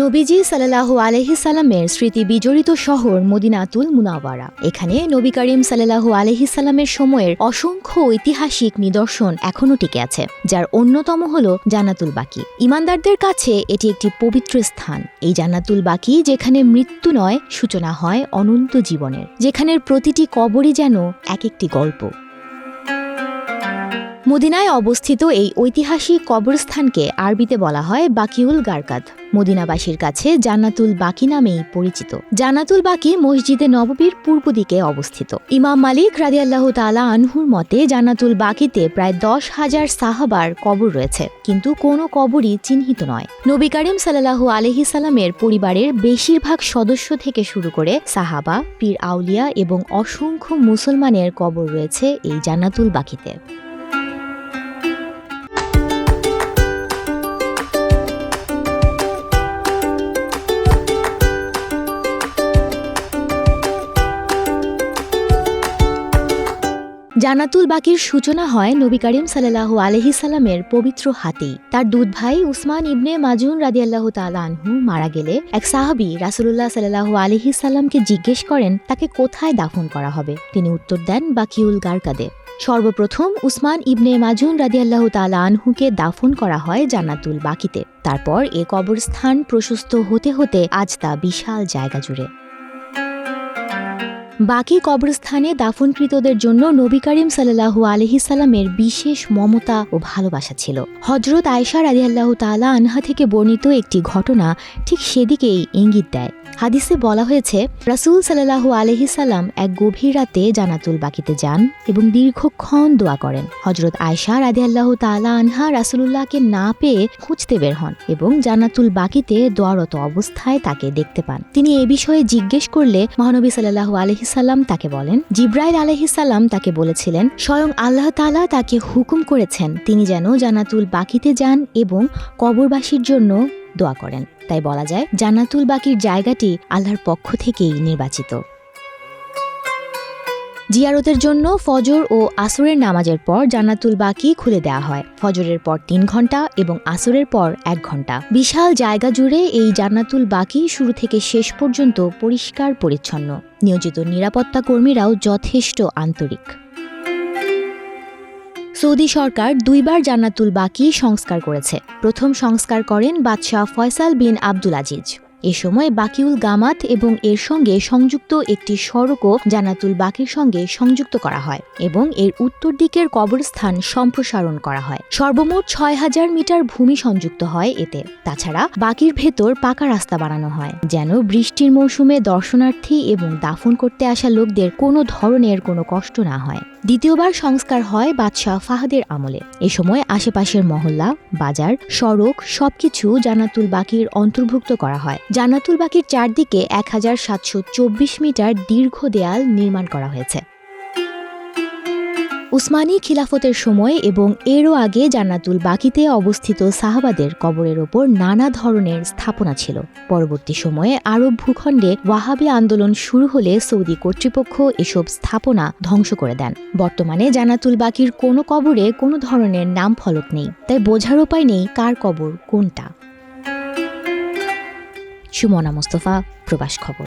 নবীজি সাল্লাহু আলহি সাল্লামের স্মৃতি বিজড়িত শহর মদিনাতুল মুনাওয়ারা। এখানে নবী করিম সাল্লাহু আলহি সাল্লামের সময়ের অসংখ্য ঐতিহাসিক নিদর্শন এখনও টিকে আছে, যার অন্যতম হল জান্নাতুল বাকি। ইমানদারদের কাছে এটি একটি পবিত্র স্থান। এই জান্নাতুল বাকি যেখানে মৃত্যু নয়, সূচনা হয় অনন্ত জীবনের। যেখানের প্রতিটি কবরই যেন এক একটি গল্প। মদিনায় অবস্থিত এই ঐতিহাসিক কবরস্থানকে আরবিতে বলা হয় বাকিউল গারকাদ। মদিনাবাসীর কাছে জান্নাতুল বাকি নামেই পরিচিত। জান্নাতুল বাকি মসজিদে নববীর পূর্ব দিকে অবস্থিত। ইমাম মালিক রাদিয়াল্লাহ তালা আনহুর মতে, জান্নাতুল বাকিতে প্রায় দশ হাজার সাহাবার কবর রয়েছে, কিন্তু কোনো কবরই চিহ্নিত নয়। নবী করিম সাল্লাহু আলহি সাল্লামের পরিবারের বেশিরভাগ সদস্য থেকে শুরু করে সাহাবা, পীর আউলিয়া এবং অসংখ্য মুসলমানের কবর রয়েছে এই জান্নাতুল বাকিতে। জানাতুল বাকির সূচনা হয় নবী করিম সাল্লাহু আলহি সাল্লামের পবিত্র হাতেই তার দুধ ভাই উসমান ইবনে মাজুন রাদিয়াল্লাহ তালা আনহু মারা গেলে এক সাহাবি রাসুলুল্লাহ সাল্লাহু আলহি সাল্লামকে জিজ্ঞেস করেন, তাকে কোথায় দাফন করা হবে? তিনি উত্তর দেন, বাকিউল গারকাদে। সর্বপ্রথম উসমান ইবনে মাজুন রাদিয়াল্লাহ তালা আনহুকে দাফন করা হয় জান্নাতুল বাকিতে। তারপর এ কবরস্থান প্রশস্ত হতে হতে আজ তা বিশাল জায়গা জুড়ে। বাকি কবরস্থানে দাফনকৃতদের জন্য নবী করিম সাল্লাহু আলহি সাল্লামের বিশেষ মমতা ও ভালোবাসা ছিল। হজরত আয়সার আলিয়াল্লাহ তালা আনহা থেকে বর্ণিত একটি ঘটনা ঠিক সেদিকেই ইঙ্গিত দেয়। হাদিসে বলা হয়েছে, রাসুল সাল্লাহু আলহি সাল্লাম এক গভীর রাতে জানাতুল বাকিতে যান এবং দীর্ঘক্ষণ দোয়া করেন। হজরত আয়সা আল্লাহ তালা আনহা রাসুলুল্লাহকে না পেয়ে খুঁজতে বের হন এবং জানাতুল বাকিতে দোয়ারত অবস্থায় তাকে দেখতে পান। তিনি এ বিষয়ে জিজ্ঞেস করলে মহানবী সাল্লাহু আলহিসাল্লাম তাকে বলেন, জিব্রাইল আলহিসাল্লাম তাকে বলেছিলেন, স্বয়ং আল্লাহ তালা তাকে হুকুম করেছেন, তিনি যেন জানাতুল বাকিতে যান এবং কবরবাসীর জন্য দোয়া করেন। তাই বলা যায়, জান্নাতুল বাকির জায়গাটি আল্লাহর পক্ষ থেকেই নির্বাচিত। জিয়ারতের জন্য ফজর ও আসরের নামাজের পর জান্নাতুল বাকি খুলে দেওয়া হয়। ফজরের পর তিন ঘণ্টা এবং আসরের পর এক ঘণ্টা বিশাল জায়গা জুড়ে এই জান্নাতুল বাকি শুরু থেকে শেষ পর্যন্ত পরিষ্কার পরিচ্ছন্ন নিয়োজিত নিরাপত্তা কর্মীরাও যথেষ্ট আন্তরিক। সৌদি সরকার দুইবার জান্নাতুল বাকি সংস্কার করেছে। প্রথম সংস্কার করেন বাদশাহ ফয়সাল বিন আব্দুল আজিজ। এ সময় বাকিউল গামাত এবং এর সঙ্গে সংযুক্ত একটি সড়কও জানাতুল বাকির সঙ্গে সংযুক্ত করা হয় এবং এর উত্তর দিকের কবরস্থান সম্প্রসারণ করা হয়। সর্বমোট ছয় হাজার মিটার ভূমি সংযুক্ত হয় এতে। তাছাড়া বাকির ভেতর পাকা রাস্তা বানানো হয়, যেন বৃষ্টির মৌসুমে দর্শনার্থী এবং দাফন করতে আসা লোকদের কোনো ধরনের কোনো কষ্ট না হয়। দ্বিতীয়বার সংস্কার হয় বাদশাহ ফাহাদের আমলে। এ সময় আশেপাশের মহল্লা, বাজার, সড়ক সবকিছু জানাতুল বাকির অন্তর্ভুক্ত করা হয়। জান্নাতুল বাকির চারদিকে এক হাজার সাতশো চব্বিশ মিটার দীর্ঘ দেয়াল নির্মাণ করা হয়েছে। উসমানী খিলাফতের সময় এবং এরও আগে জান্নাতুল বাকিতে অবস্থিত সাহাবাদের কবরের ওপর নানা ধরনের স্থাপনা ছিল। পরবর্তী সময়ে আরব ভূখণ্ডে ওয়াহাবি আন্দোলন শুরু হলে সৌদি কর্তৃপক্ষ এসব স্থাপনা ধ্বংস করে দেন। বর্তমানে জান্নাতুল বাকির কোনো কবরে কোনো ধরনের নাম ফলক নেই, তাই বোঝার উপায় নেই কার কবর কোনটা। সুমনা মোস্তফা প্রবাস খবর।